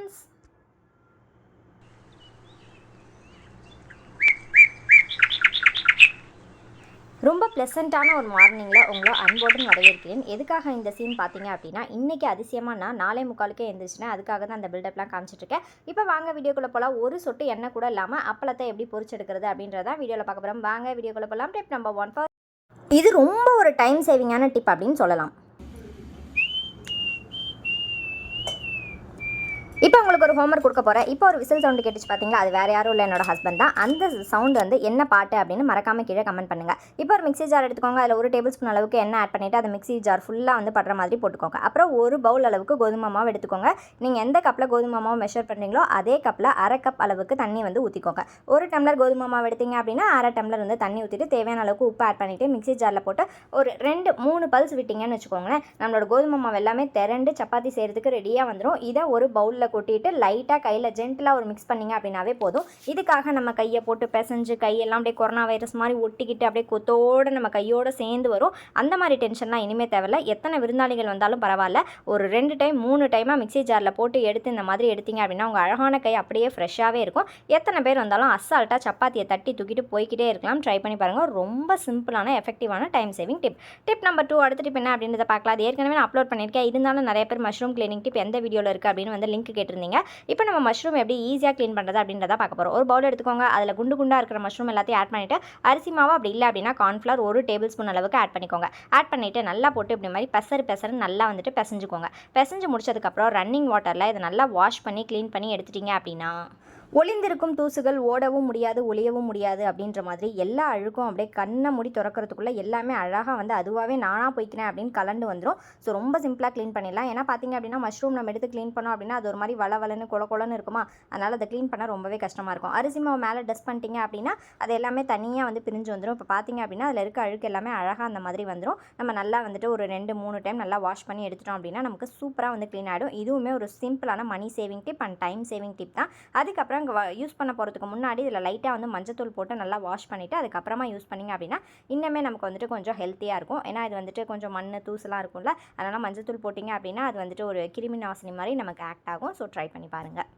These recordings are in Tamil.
ஃப்ரெண்ட்ஸ் ரொம்ப ப்ளசண்ட்டான ஒரு மார்னிங்கில் உங்களை அன்போடு வரவேற்கிறேன். எதுக்காக இந்த சீன் பார்த்தீங்க அப்படின்னா இன்றைக்கி அதிசயமாக நான் நாளை முக்காலுக்கே எழுந்திரிச்சினேன் அதுக்காக தான் அந்த பில்டப்லாம் காமிச்சிட்ருக்கேன் இப்போ வாங்க வீடியோக்குள்ளே போகலாம் ஒரு சொட்டு எண்ணெய் கூட இல்லாமல் அப்பளத்தை எப்படி பொறிச்செடுக்கிறது அப்படின்றதான் வீடியோவில் பார்க்க போகிறோம் வாங்க வீடியோக்குள்ளே போகலாம் டிப் நம்பர் ஒன் இது ரொம்ப ஒரு டைம் சேவிங்கான டிப் அப்படின்னு சொல்லலாம். இப்போ உங்களுக்கு ஒரு ஹோம்ஒர்க் கொடுக்க போகிறேன் இப்போ ஒரு விசில் சவுண்டு கேட்டுச்சு பார்த்தீங்களா அது வேறு யாரும் இல்லை என்னோட ஹஸ்பண்ட் தான். அந்த சவுண்ட் வந்து என்ன பாட்டு அப்படின்னு மறக்காமல் கீழே கமெண்ட் பண்ணுங்கள் இப்போ ஒரு மிக்ஸி ஜார் எடுத்துக்கோங்க. அதில் ஒரு டேபிள் ஸ்பூன் அளவுக்கு என்ன ஆட் பண்ணிவிட்டு அந்த மிக்ஸி ஜார் ஃபுல்லாக வந்து படுற மாதிரி போட்டுக்கோங்க. அப்புறம் ஒரு பவுல் அளவுக்கு கோதுமை மாவு எடுத்துக்கோங்க. நீங்கள் எந்த கப்பில் கோதுமை மாவு மெஷர் பண்ணுறீங்களோ அதே கப்பில் அரை கப் அளவுக்கு தண்ணி வந்து ஊற்றிக்கோங்க ஒரு டம்ளர் கோதுமை மாவு எடுத்தீங்க அப்படின்னா அரை டம்ளர் வந்து தண்ணி ஊற்றிட்டு தேவையான அளவுக்கு உப்பு ஆட் பண்ணிவிட்டு மிக்சி ஜாரில் போட்டு ஒரு ரெண்டு மூணு பல்ஸ் விட்டிங்கன்னு வச்சுக்கோங்களேன் நம்மளோட கோதுமை மாவு எல்லாமே திரண்டு சப்பாத்தி செய்கிறதுக்கு ரெடியாக வந்துடும் இதை ஒரு பவுலில் கொட்டிட்டு லைட்டாக கையில் ஜென்டிலாக ஒரு மிக்ஸ் பண்ணிங்க அப்படின்னாவே போதும். இதுக்காக நம்ம கையை போட்டு பிசைஞ்சு கையெல்லாம் அப்படியே கொரோனா வைரஸ் மாதிரி ஒட்டிக்கிட்டு அப்படியே கொத்தோடு நம்ம கையோடு சேர்ந்து வரும். அந்த மாதிரி டென்ஷன்லாம் இனிமேல் தேவையில்ல. எத்தனை விருந்தாளிகள் வந்தாலும் பரவாயில்ல. ஒரு ரெண்டு டைம் மூணு டைமாக மிக்ஸி ஜாரில் போட்டு எடுத்து இந்த மாதிரி எடுத்தீங்க அப்படின்னா உங்கள் அழகான கை அப்படியே ஃப்ரெஷ்ஷாகவே இருக்கும். எத்தனை பேர் வந்தாலும் அசால்ட்டாக சப்பாத்தியை தட்டி தூக்கிட்டு போய்க்கிட்டே இருக்கலாம். ட்ரை பண்ணி பாருங்கள் ரொம்ப சிம்பிளான எஃபெக்டிவான time saving tip tip number two அடுத்த டிப் என்ன அப்படின்றத பார்க்கலாம். அது ஏற்கனவே நான் அப்லோட் பண்ணியிருக்கேன். இருந்தாலும் நிறைய பேர் மஷ்ரூம் கிளீனிங் டிப் எந்த வீடியோவில் இருக்குது அப்படின்னு வந்து லிங்க் கேட்டிருந்தீங்க. இப்போ நம்ம மஷ்ரூம் எப்படி ஈஸியாக க்ளீன் பண்ணுறது அப்படின்றத பார்க்க போகிறோம் ஒரு பவுல் எடுத்துக்கோங்க. அதில் குண்டு குண்டாக இருக்கிற மஷ்ரூம் எல்லாத்தையும் ஆட் பண்ணிவிட்டு அரிசி மாவு அப்படி இல்லை அப்படின்னா கார்ன்ஃப்ளவர் ஒரு டேபிள் ஸ்பூன் அளவுக்கு ஆட் பண்ணிக்கோங்க. ஆட் பண்ணிவிட்டு நல்லா போட்டு இப்படி மாதிரி பெசரு பெசரு நல்லா வந்துட்டு பிசைஞ்சுக்கோங்க. பிசைஞ்சு முடிச்சதுக்கப்புறம் ரன்னிங் வாட்டரில் இதை நல்லா வாஷ் பண்ணி க்ளீன் பண்ணி எடுத்துட்டீங்க அப்படின்னா ஒளிந்திருக்கும் தூசுகள் ஓடவும் முடியாது ஒளியவும் முடியாது அப்படின்ற மாதிரி எல்லா அழுக்கும் அப்படியே கண்ணை மூடி திறக்கிறதுக்குள்ளே எல்லாமே அழகாக வந்து அதுவாகவே நானாக போய்க்கிறேன் அப்படின்னு கலண்டு வந்துடும் ஸோ ரொம்ப சிம்பிளாக க்ளீன் பண்ணிடலாம். ஏன்னா பார்த்தீங்க அப்படின்னா மஷ்ரூம் நம்ம எடுத்து க்ளீன் பண்ணோம் அப்படின்னா அது ஒரு மாதிரி வள வளன்னு கொல கொலன்னு இருக்குமா? அதனால் அதை க்ளீன் பண்ண ரொம்பவே கஷ்டமாக இருக்கும். அரிசி மாவு மேலே டஸ்ட் பண்ணிட்டீங்க அப்படின்னா அது எல்லாமே தனியாக வந்து பிரிஞ்சு வந்துடும் இப்போ பார்த்தீங்க அப்படின்னா அதில் இருக்க அழுக்கு எல்லாமே அழகாக அந்த மாதிரி வந்துடும் நம்ம நல்லா வந்துட்டு ஒரு ரெண்டு மூணு டைம் நல்லா வாஷ் பண்ணி எடுத்துட்டோம் அப்படின்னா நமக்கு சூப்பராக வந்து க்ளீன் ஆகிடும் இதுவுமே ஒரு சிம்பிளான money saving tip and time saving tip தான். அதுக்கப்புறம் இங்கே யூஸ் பண்ண போகிறதுக்கு முன்னாடி இதில் லைட்டாக வந்து மஞ்சத்தூள் போட்டு நல்லா வாஷ் பண்ணிவிட்டு அதுக்கப்புறமா யூஸ் பண்ணிங்க அப்படின்னா இன்னுமே நமக்கு வந்துட்டு கொஞ்சம் ஹெல்த்தியாக இருக்கும். ஏன்னா இது வந்துட்டு கொஞ்சம் மண் தூசுலாம் இருக்கும்ல அதனால் மஞ்சத்தூள் போட்டிங்க அப்படின்னா அது வந்துட்டு ஒரு கிருமி நாசினி மாதிரி நமக்கு ஆக்ட் ஆகும். ஸோ ட்ரை பண்ணி பாருங்கள்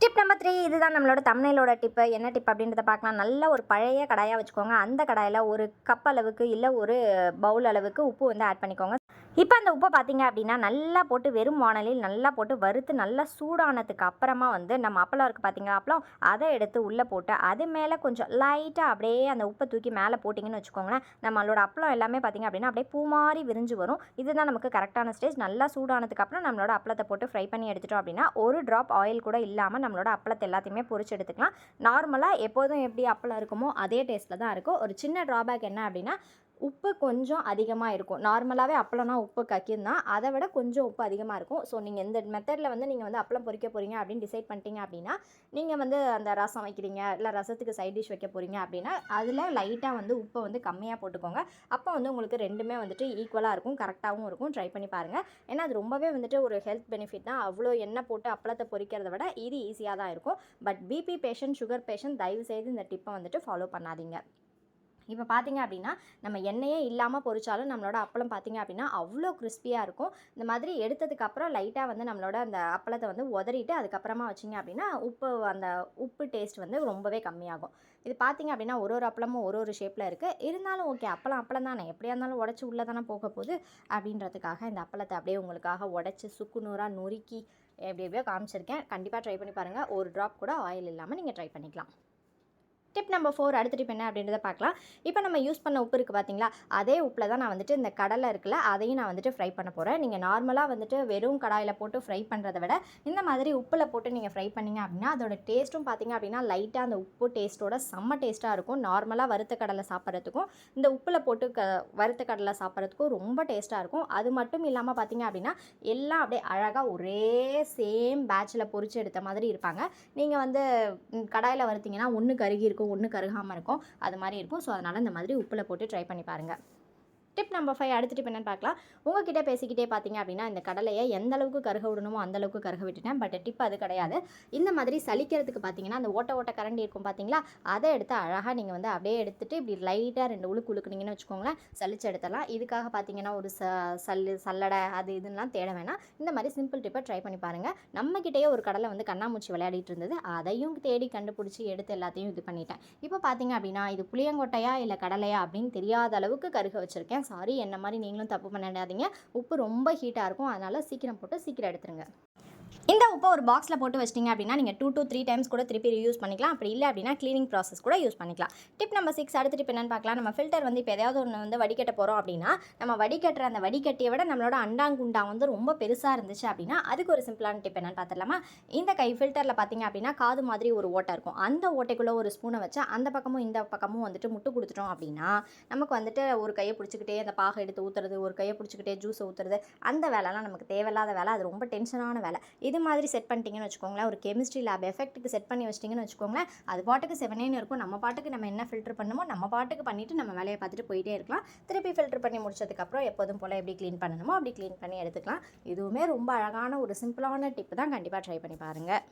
டிப் நம்பர் த்ரீ இதுதான் நம்மளோட தமிழோட டிப்பு என்ன டிப் அப்படின்றத பார்க்கலாம். நல்ல ஒரு பழைய கடாயாக வச்சுக்கோங்க. அந்த கடாயில் ஒரு கப் அளவுக்கு இல்லை ஒரு பவுல் அளவுக்கு உப்பு வந்து ஆட் பண்ணிக்கோங்க. இப்போ அந்த உப்பை பார்த்தீங்க அப்படின்னா நல்லா போட்டு வெறும் வானலில் நல்லா போட்டு வறுத்து நல்லா சூடானதுக்கு அப்புறமா வந்து நம்ம அப்பளம் இருக்குது பார்த்தீங்களா அப்பளம் அதை எடுத்து உள்ளே போட்டு அது மேலே கொஞ்சம் லைட்டாக அப்படியே அந்த உப்பை தூக்கி மேலே போட்டிங்கன்னு வச்சுக்கோங்களேன் நம்மளோட அப்பளம் எல்லாமே பார்த்தீங்க அப்படின்னா அப்படியே பூ மாதிரி விரிஞ்சு வரும். இதுதான் நமக்கு கரெக்டான ஸ்டேஜ் நல்லா சூடானதுக்கு அப்புறம் நம்மளோட அப்பளத்தை போட்டு ஃப்ரை பண்ணி எடுத்துட்டோம் அப்படின்னா ஒரு ட்ராப் ஆயில் கூட இல்லாமல் நம்மளோட அப்பளத்தை எல்லாத்தையுமே பொறிச்சு எடுத்துக்கலாம். நார்மலாக எப்போதும் எப்படி அப்பளம் இருக்குமோ அதே டேஸ்ட்டில் தான் இருக்கும். ஒரு சின்ன ட்ராபேக் என்ன அப்படின்னா உப்பு கொஞ்சம் அதிகமாக இருக்கும். நார்மலாகவே அப்பளம்னா உப்பு கக்கியும் அதை விட கொஞ்சம் உப்பு அதிகமாக இருக்கும். ஸோ நீங்கள் இந்த மெத்தடில் வந்து நீங்கள் வந்து அப்பளம் பொறிக்க போகிறீங்க அப்படின்னு டிசைட் பண்ணிட்டீங்க அப்படின்னா நீங்கள் வந்து அந்த ரசம் வைக்கிறீங்க இல்லை ரசத்துக்கு சைட் டிஷ் வைக்க போகிறீங்க அப்படின்னா அதில் லைட்டாக வந்து உப்பை வந்து கம்மியாக போட்டுக்கோங்க. அப்போ வந்து உங்களுக்கு ரெண்டுமே வந்துட்டு ஈக்குவலாக இருக்கும். கரெக்டாகவும் இருக்கும். ட்ரை பண்ணி பாருங்கள் ஏன்னா அது ரொம்பவே வந்துட்டு ஒரு ஹெல்த் பெனிஃபிட் தான். அவ்வளோ எண்ணெய் போட்டு அப்பளத்தை பொரிக்கிறத விட இது ஈஸியாக தான் இருக்கும். But BP patient sugar patient தயவு செய்து இந்த டிப்பை வந்துட்டு ஃபாலோ பண்ணாதீங்க. இப்போ பார்த்தீங்க அப்படின்னா நம்ம எண்ணெயே இல்லாமல் பொரிச்சாலும் நம்மளோட அப்பளம் பார்த்தீங்க அப்படின்னா அவ்வளோ கிறிஸ்பியாக இருக்கும். இந்த மாதிரி எடுத்ததுக்கப்புறம் லைட்டாக வந்து நம்மளோட அந்த அப்பளத்தை வந்து உதறிட்டு அதுக்கப்புறமா வச்சிங்க அப்படின்னா உப்பு அந்த உப்பு டேஸ்ட் வந்து ரொம்பவே கம்மியாகும். இது பார்த்தீங்க அப்படின்னா ஒரு ஒரு அப்பளமும் ஒரு ஒரு ஷேப்பில் இருக்குது இருந்தாலும் ஓகே அப்பளம் அப்பளம் தானே. எப்படியா இருந்தாலும் உடச்சி உள்ளே தானே போக போகுது. அப்படின்றதுக்காக இந்த அப்பளத்தை அப்படியே உங்களுக்காக உடச்சி சுக்கு நூறாக நொறுக்கி எப்படி எப்படியோ காமிச்சிருக்கேன். கண்டிப்பாக ட்ரை பண்ணி பாருங்கள் ஒரு ட்ராப் கூட ஆயில் இல்லாமல் நீங்கள் ட்ரை பண்ணிக்கலாம். டிப் நம்பர் ஃபோர் அடுத்த டிப் என்ன அப்படின்றத பார்க்கலாம். இப்போ நம்ம யூஸ் பண்ண உப்பு இருக்குது பார்த்தீங்களா அதே உப்பில் தான் நான் வந்துட்டு இந்த கடலை இருக்குல்ல அதையும் நான் வந்துட்டு ஃப்ரை பண்ண போகிறேன் நீங்கள் நார்மலாக வந்துட்டு வெறும் கடாயில் போட்டு ஃப்ரை பண்ணுறதை விட இந்த மாதிரி உப்பில் போட்டு நீங்கள் ஃப்ரை பண்ணிங்க அப்படின்னா அதோட டேஸ்ட்டும் பார்த்தீங்க அப்படின்னா லைட்டாக அந்த உப்பு டேஸ்ட்டோட செம்ம டேஸ்ட்டாக இருக்கும். நார்மலாக வறுத்த கடலை சாப்பிட்றதுக்கும் இந்த உப்பில் போட்டு க வறுத்த கடலை சாப்பிட்றதுக்கும் ரொம்ப டேஸ்ட்டாக இருக்கும். அது மட்டும் இல்லாமல் பார்த்தீங்க அப்படின்னா எல்லாம் அப்படியே அழகாக ஒரே சேம் பேட்சில் பொறிச்சு எடுத்த மாதிரி இருப்பாங்க. நீங்கள் வந்து கடாயில் வறுத்தீங்கன்னா ஒன்று கருகி இருக்கும். ஒன்று கருகாமல் இருக்கும். அது மாதிரி இருக்கும். ஸோ அதனால் இந்த மாதிரி உப்பில் போட்டு ட்ரை பண்ணி பாருங்கள் டிப் நம்பர் ஃபைவ் அடுத்த டிப் என்னன்னு பார்க்கலாம். உங்ககிட்ட பேசிக்கிட்டே பார்த்தீங்க அப்படின்னா இந்த கடலையை எந்த அளவுக்கு கருக விடணுமோ அந்த அளவுக்கு கருக விட்டுட்டேன். பட் டிப் அது கிடையாது. இந்த மாதிரி சலிக்கிறதுக்கு பார்த்தீங்கன்னா அந்த ஓட்ட ஓட்ட கரண்டி இருக்கும் பார்த்தீங்களா? அதை எடுத்து அழகாக நீங்கள் வந்து அப்படியே எடுத்துட்டு இப்படி லைட்டாக ரெண்டு உழுக்கு உழுக்குனீங்கன்னு வச்சுக்கோங்களேன் சலிச்சு எடுத்துடலாம். இதுக்காக பார்த்தீங்கன்னா ஒரு ச சல்லு சல்லடை அது இதுலாம் தேட வேணாம். இந்த மாதிரி சிம்பிள் டிப்பை ட்ரை பண்ணி பாருங்கள் நம்மக்கிட்டேயே ஒரு கடலை வந்து கண்ணாமூச்சி விளையாடிட்டு இருந்தது. அதையும் தேடி கண்டுபிடிச்சி எடுத்து எல்லாத்தையும் இது பண்ணிட்டேன். இப்போ பார்த்தீங்க அப்படின்னா இது புளியங்கொட்டையா இல்லை கடலையா அப்படின்னு தெரியாத அளவுக்கு கருக வச்சுருக்கேன். சாரி என்ன மாதிரி நீங்களும் தப்பு பண்ணிடாதீங்க. உப்பு ரொம்ப ஹீட்டாக இருக்கும். அதனால் சீக்கிரம் போட்டு சீக்கிரம் எடுத்துருங்க. இந்த உப்பை ஒரு பாக்ஸில் போட்டு வச்சிட்டிங்க அப்படின்னா நீங்கள் டூ டூ த்ரீ டைம்ஸ் கூட திருப்பி யூஸ் பண்ணிக்கலாம். அப்படி இல்லை அப்படின்னா க்ளீனிங் ப்ராசஸ் கூட யூஸ் பண்ணிக்கலாம். டிப் நம்பர் சிக்ஸ் அடுத்த டிப் என்னன்னு பார்க்கலாம். நம்ம ஃபில்டர் வந்து இப்போ எதாவது ஒன்று வந்து வடிகட்ட போகிறோம் அப்படின்னா நம்ம வடிகட்டுற அந்த வடிகட்டியை விட நம்மளோட அண்டாங்குண்டா வந்து ரொம்ப பெருசாக இருந்துச்சு அப்படின்னா அதுக்கு ஒரு சிம்பிளான டிப் என்னென்னு பார்த்துடலாமா? இந்த கை ஃபில்டரில் பார்த்தீங்க அப்படின்னா காது மாதிரி ஒரு ஓட்டை இருக்கும். அந்த ஓட்டைக்குள்ளே ஒரு ஸ்பூனை வச்சு அந்த பக்கமும் இந்த பக்கமும் வந்துட்டு முட்டு கொடுத்துட்டோம் அப்படின்னா நமக்கு வந்துட்டு ஒரு கையை பிடிச்சிக்கிட்டே அந்த பாகை எடுத்து ஊற்றுறது ஒரு கையை பிடிச்சிக்கிட்டே ஜூஸை ஊற்றுறது அந்த வேலைலாம் நமக்கு தேவையில்லாத வேலை. அது ரொம்ப டென்ஷனான வேலை. இது இது மாதிரி செட் பண்ணிட்டீங்கன்னு வச்சுக்கோங்களேன். ஒரு கெமிஸ்ட்ரி லேப் எஃபெக்ட்டுக்கு செட் பண்ணி வச்சிட்டிங்கன்னு வச்சுக்கோங்களேன். அது பாட்டுக்கு செவனேன்னு இருக்கும். நம்ம பாட்டுக்கு நம்ம என்ன ஃபில்டர் பண்ணுமோ நம்ம பாட்டுக்கு பண்ணிவிட்டு நம்ம வேலையை பார்த்துட்டு போயிட்டே இருக்கலாம். திருப்பி ஃபில்டர் பண்ணி முடிச்சதுக்கப்புறம் எப்போதும் போல் எப்படி க்ளீன் பண்ணணுமோ அப்படி க்ளீன் பண்ணி எடுத்துக்கலாம். இதுவுமே ரொம்ப அழகான ஒரு சிம்பிளான டிப் தான் கண்டிப்பாக ட்ரை பண்ணி பாருங்கள்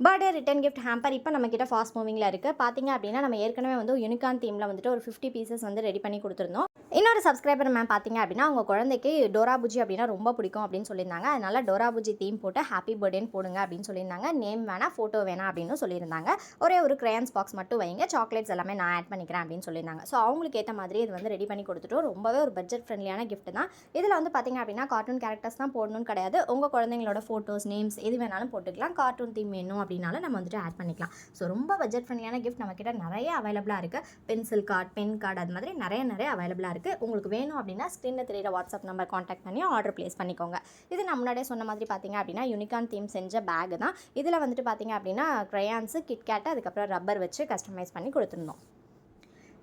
பர்த்டே ரிட்டன் கிஃப்ட் ஹேம்பர் இப்போ நம்மக்கிட்ட ஃபாஸ்ட் மூவிங்கில் இருக்குது பார்த்தீங்க அப்படின்னா நம்ம ஏற்கனவே வந்து யூனிகான் தீமில் வந்துட்டு ஒரு ஃபிஃப்டி பீசஸ் வந்து ரெடி பண்ணி கொடுத்துருந்தோம். இன்னொரு சப்ஸ்கிரைபர் மேம் பார்த்தீங்க அப்படின்னா அவங்க குழந்தைக்கு டோரா புஜி அப்படின்னா ரொம்ப பிடிக்கும் அப்படின்னு சொல்லியிருந்தாங்க. அதனால டோரா புஜி தீம் போட்டு ஹாப்பி பர்த்டேன்னு போடுங்க அப்படின்னு சொல்லியிருந்தாங்க. நேம் வேணாம் ஃபோட்டோ வேணாம் அப்படின்னு சொல்லியிருந்தாங்க. ஒரே ஒரு கிரேயன்ஸ் பாக்ஸ் மட்டும் வைங்க. சாக்லேட்ஸ் எல்லாமே நான் ஆட் பண்ணிக்கிறேன் அப்படின்னு சொல்லியிருந்தாங்க. ஸோ அவங்களுக்கு ஏற்ற மாதிரி இது வந்து ரெடி பண்ணி கொடுத்துட்டோம். ரொம்பவே ஒரு பட்ஜெட் ஃப்ரெண்ட்லியான கிஃப்ட் தான். இதில் வந்து பார்த்தீங்க அப்படின்னா கார்ட்டூன் கேரக்டர்ஸ் தான் போடணும்னு கிடையாது. உங்கள் குழந்தைங்களோட ஃபோட்டோஸ் நேம்ஸ் எது வேணாலும் போட்டுக்கலாம். கார்ட்டூன் தீம் வேணும் அப்படின்னாலும் நம்ம வந்துட்டு ஆட் பண்ணிக்கலாம். ஸோ ரொம்ப பட்ஜெட் ஃப்ரெண்ட்லியான கிஃப்ட் நம்மக்கிட்ட நிறைய அவைலபிளாக இருக்குது பென்சில் கார்டு பென் கார்டு அது மாதிரி நிறைய நிறைய அவைலபிளாக இருக்குது உங்களுக்கு வேணும் அப்படின்னா ஸ்க்ரீனில் தெரியிற வாட்ஸ்அப் நம்பர் காண்டாக்ட் பண்ணி ஆர்டர் ப்ளேஸ் பண்ணிக்கோங்க. இது நான் முன்னாடியே சொன்ன மாதிரி பார்த்தீங்க அப்படின்னா யூனிகான் தீம் செஞ்ச பேக் தான். இதில் வந்துட்டு பார்த்தீங்க அப்படின்னா க்ரையான்ஸு கிட்கேட்டு அதுக்கப்புறம் ரப்பர் வச்சு கஸ்டமைஸ் பண்ணி கொடுத்துருந்தோம்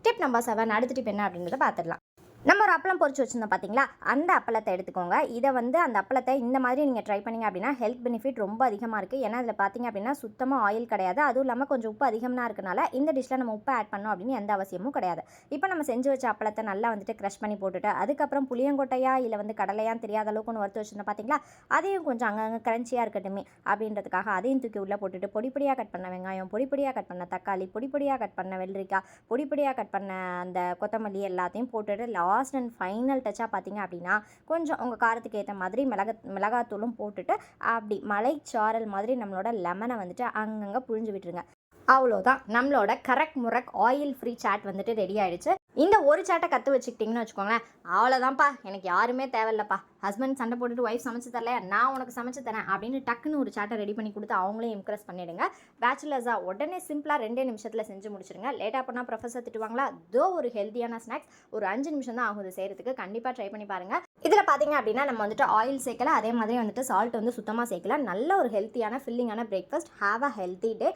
டிப் நம்பர் செவன் அடுத்த டிப் என்ன அப்படின்றத பார்த்துடலாம் நம்ம ஒரு அப்பளம் பொறிச்சு வச்சுருந்தோம் பார்த்தீங்களா அந்த அப்பளத்தை எடுத்துக்கோங்க. இதை வந்து அந்த அப்பளத்தை இந்த மாதிரி நீங்கள் ட்ரை பண்ணீங்க அப்படின்னா ஹெல்த் பெனிஃபிட் ரொம்ப அதிகமாக இருக்குது ஏன்னா அதில் பார்த்தீங்க அப்படின்னா சுத்தமாக ஆயில் கிடையாது. அதுவும் இல்லாமல் கொஞ்சம் உப்பு அதிகமாக இருக்கனால இந்த டிஷ்ஷில் நம்ம உப்பு ஆட் பண்ணோம் அப்படின்னு எந்த அவசியமும் கிடையாது. இப்போ நம்ம செஞ்சு வச்ச அப்பளத்தை நல்லா வந்துட்டு க்ரஷ் பண்ணி போட்டுட்டு அதுக்கப்புறம் புளியங்கொட்டையா இல்லை வந்து கடலையான்னு தெரியாத அளவுக்கு ஒன்று வறுத்து வச்சுருந்தோம் பார்த்தீங்களா அதையும் கொஞ்சம் அங்கங்கே கிரன்ச்சியாக இருக்கட்டுமே அப்படின்றதுக்காக அதையும் தூக்கி உள்ளே போட்டுட்டு பொடி பொடியாக கட் பண்ண வெங்காயம் பொடி பொடியாக கட் பண்ண தக்காளி பொடி பொடியாக கட் பண்ண வெள்ளரிக்காய் பொடி பொடியாக கட் பண்ண அந்த கொத்தமல்லி எல்லாத்தையும் போட்டுட்டு லாஸ்ட் அண்ட் ஃபைனல் டச்சாக பார்த்தீங்க அப்படின்னா கொஞ்சம் உங்கள் காரத்துக்கு ஏற்ற மாதிரி மிளகா மிளகாத்தூளும் போட்டுட்டு அப்படி மலைச்சாரல் மாதிரி நம்மளோட லெமனை வந்துட்டு அங்கங்கே புழிஞ்சு விட்டுருங்க. அவ்வளோதான் நம்மளோட கரெக்ட் முரக் ஆயில் ஃப்ரீ சாட் வந்துட்டு ரெடி ஆகிடுச்சு இந்த ஒரு சாட்டை கற்று வச்சுக்கிட்டிங்கன்னு வச்சுக்கோங்களேன் அவ்வளோதான்ப்பா எனக்கு யாருமே தேவையில்லப்பா. ஹஸ்பண்ட் சண்டை போட்டுட்டு ஒய்ஃப் சமைச்சு தரல நான் உனக்கு சமைச்சு தரேன் அப்படின்னு டக்குன்னு ஒரு சாட்டை ரெடி பண்ணி கொடுத்து அவங்களையும் இம்ப்ரெஸ் பண்ணிடுங்க. பேச்சுலர்ஸாக உடனே சிம்பிளாக ரெண்டே நிமிஷத்தில் செஞ்சு முடிச்சிருங்க லேட்டாக பண்ணால் ப்ரொஃபஸர் திட்டுவாங்களா? தோ ஒரு ஹெல்த்தியான ஸ்நாக்ஸ் ஒரு அஞ்சு நிமிஷம் தான் ஆகுது செய்கிறதுக்கு கண்டிப்பாக ட்ரை பண்ணி பாருங்கள் இதில் பார்த்தீங்க அப்படின்னா நம்ம வந்துட்டு ஆயில் சேர்க்கல. அதே மாதிரி வந்துட்டு சால்ட் வந்து சுத்தமாக சேர்க்கல. நல்ல ஒரு ஹெல்த்தியான ஃபில்லிங்கான breakfast have a healthy day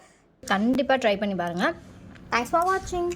கண்டிப்பாக ட்ரை பண்ணி பாருங்கள் தேங்க்ஸ் ஃபார் வாட்சிங்